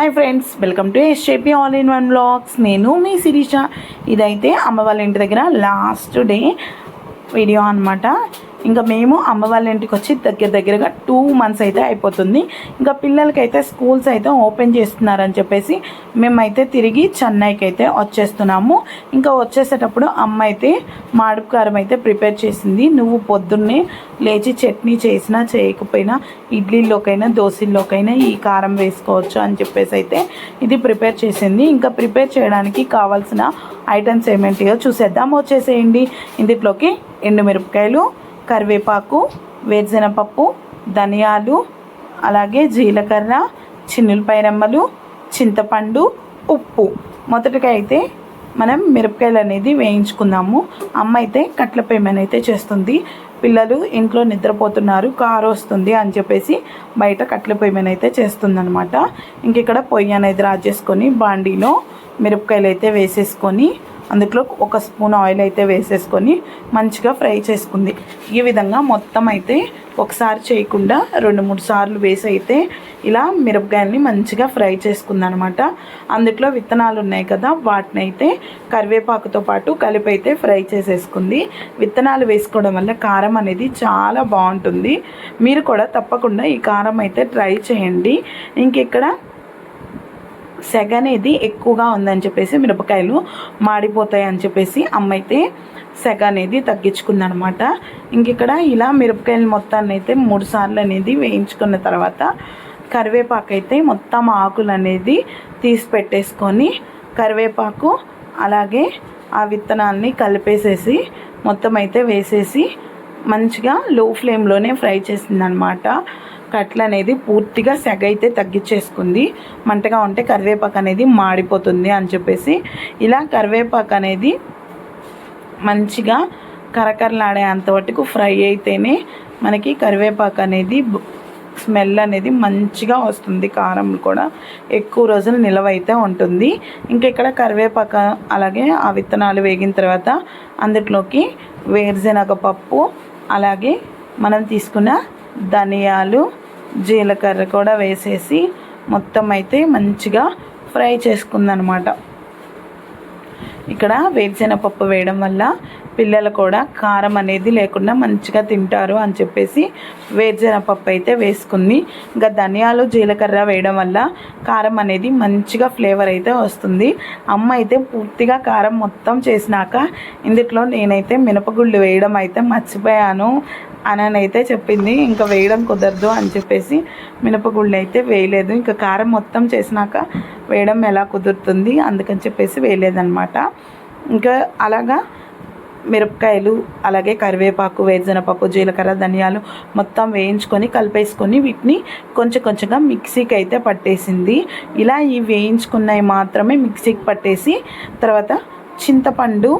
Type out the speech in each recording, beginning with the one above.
Hi friends welcome to S J P all in one blogs నేను మీ శిరీష. ఇదైతే అమ్మ వాళ్ళ ఇంటి దగ్గర లాస్ట్ డే వీడియో అనమాట ఇంకా మేము అమ్మ వాళ్ళ ఇంటికి వచ్చి దగ్గర దగ్గరగా టూ మంత్స్ అయితే అయిపోతుంది. ఇంకా పిల్లలకైతే స్కూల్స్ అయితే ఓపెన్ చేస్తున్నారని చెప్పేసి మేమైతే తిరిగి చెన్నైకి అయితే వచ్చేస్తున్నాము. ఇంకా వచ్చేసేటప్పుడు అమ్మ అయితే మాడుపుకారం అయితే ప్రిపేర్ చేసింది. నువ్వు పొద్దున్నే లేచి చట్నీ చేసినా చేయకపోయినా ఇడ్లీలోకైనా దోశల్లోకైనా ఈ కారం వేసుకోవచ్చు అని చెప్పేసి అయితే ఇది ప్రిపేర్ చేసింది. ఇంకా ప్రిపేర్ చేయడానికి కావాల్సిన ఐటమ్స్ ఏమేంటియో చూసేద్దాం. వచ్చేసేయండి. ఇందులోకి ఎండుమిరపకాయలు కరివేపాకు వేరుశనగపప్పు ధనియాలు అలాగే జీలకర్ర చిన్నులపాయ రెమ్మలు చింతపండు ఉప్పు. మొదటగా అయితే మనం మిరపకాయలు అనేది వేయించుకుందాము. అమ్మ అయితే కట్ల పేమెంట్ అయితే చేస్తుంది. పిల్లలు ఇంట్లో నిద్రపోతున్నారు కారు వస్తుంది అని చెప్పేసి బయట కట్ల పేమెంట్ అయితే చేస్తుందనమాట ఇంక ఇక్కడ పొయ్యి అనేది రాజేసుకొని బాండీలో మిరపకాయలు అయితే వేసేసుకొని అందులో ఒక స్పూన్ ఆయిల్ అయితే వేసేసుకొని మంచిగా ఫ్రై చేసుకుంది. ఈ విధంగా మొత్తం అయితే ఒకసారి చేయకుండా రెండు మూడు సార్లు వేసి అయితే ఇలా మిరపకాయల్ని మంచిగా ఫ్రై చేసుకుందనమాట. అందులో విత్తనాలు ఉన్నాయి కదా వాటిని అయితే కరివేపాకుతో పాటు కలిపి అయితే ఫ్రై చేసేసుకుంది. విత్తనాలు వేసుకోవడం వల్ల కారం అనేది చాలా బాగుంటుంది. మీరు కూడా తప్పకుండా ఈ కారం అయితే ట్రై చేయండి. ఇంకెక్కడ సెగ అనేది ఎక్కువగా ఉందని చెప్పేసి మిరపకాయలు మాడిపోతాయి అని చెప్పేసి అమ్మ అయితే సెగ అనేది తగ్గించుకుందనమాట. ఇంకిక్కడ ఇలా మిరపకాయలు మొత్తాన్ని అయితే మూడు సార్లు అనేది వేయించుకున్న తర్వాత కరివేపాకు అయితే మొత్తం ఆకులు అనేది తీసి పెట్టేసుకొని కరివేపాకు అలాగే ఆ విత్తనాల్ని కలిపేసేసి మొత్తం అయితే వేసేసి మంచిగా లో ఫ్లేమ్లోనే ఫ్రై చేసిందనమాట. కట్ల అనేది పూర్తిగా సెగ అయితే తగ్గించేసుకుంది మంటగా ఉంటే కరివేపాకు అనేది మాడిపోతుంది అని చెప్పేసి. ఇలా కరివేపాకు అనేది మంచిగా కరకరలాడే అంతవరకు ఫ్రై అయితేనే మనకి కరివేపాకు అనేది స్మెల్ అనేది మంచిగా వస్తుంది. కారం కూడా ఎక్కువ రోజులు నిలవైతే అయితే ఉంటుంది. ఇంకా ఇక్కడ కరివేపాకు అలాగే ఆ విత్తనాలు వేగిన తర్వాత అందులోకి వేరుశనగ పప్పు అలాగే మనం తీసుకున్న ధనియాలు జీలకర్ర కూడా వేసేసి మొత్తం అయితే మంచిగా ఫ్రై చేసుకుందనమాట. ఇక్కడ వేరుశెనగపప్పు వేయడం వల్ల పిల్లలు కూడా కారం అనేది లేకుండా మంచిగా తింటారు అని చెప్పేసి వేరుశెనగపప్పు అయితే వేసుకుంది. ఇంకా ధనియాలు జీలకర్ర వేయడం వల్ల కారం అనేది మంచిగా ఫ్లేవర్ అయితే వస్తుంది. అమ్మ అయితే పూర్తిగా కారం మొత్తం చేసినాక ఇందులో నేనైతే మినపగుళ్ళు వేయడం అయితే మర్చిపోయాను అని అయితే చెప్పింది. ఇంకా వేయడం కుదరదు అని చెప్పేసి మినపగుళ్ళు అయితే వేయలేదు. ఇంకా కారం మొత్తం చేసినాక వేయడం ఎలా కుదురుతుంది అందుకని చెప్పేసి వేయలేదన్నమాట. ఇంకా అలాగా మిరపకాయలు అలాగే కరివేపాకు వేరుశనగపప్పు జీలకర్ర ధనియాలు మొత్తం వేయించుకొని కలిపేసుకొని వీటిని కొంచెం కొంచెంగా మిక్సీకి అయితే పట్టేసింది. ఇలా ఈ వేయించుకున్నవి మాత్రమే మిక్సీకి పట్టేసి తర్వాత చింతపండు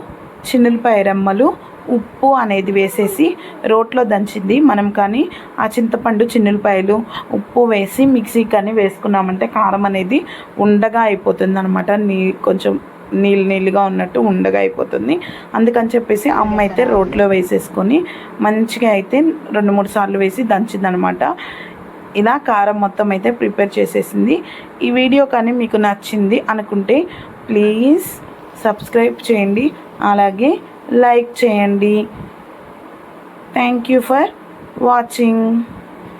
చిన్నులపాయ రెమ్మలు ఉప్పు అనేది వేసేసి రోట్లో దంచింది. మనం కానీ ఆ చింతపండు చిన్నులపాయలు ఉప్పు వేసి మిక్సీ కానీ వేసుకున్నామంటే కారం అనేది ఉండగా అయిపోతుంది అనమాట నీ కొంచెం నీళ్ళు నీళ్ళుగా ఉన్నట్టు ఉండగా అయిపోతుంది. అందుకని చెప్పేసి అమ్మ అయితే రోట్లో వేసేసుకొని మంచిగా అయితే రెండు మూడు సార్లు వేసి దంచిందనమాట. ఇలా కారం మొత్తం అయితే ప్రిపేర్ చేసేసింది. ఈ వీడియో కానీ మీకు నచ్చింది అనుకుంటే ప్లీజ్ సబ్స్క్రైబ్ చేయండి. అలాగే లైక్ చేయండి. Thank you for watching.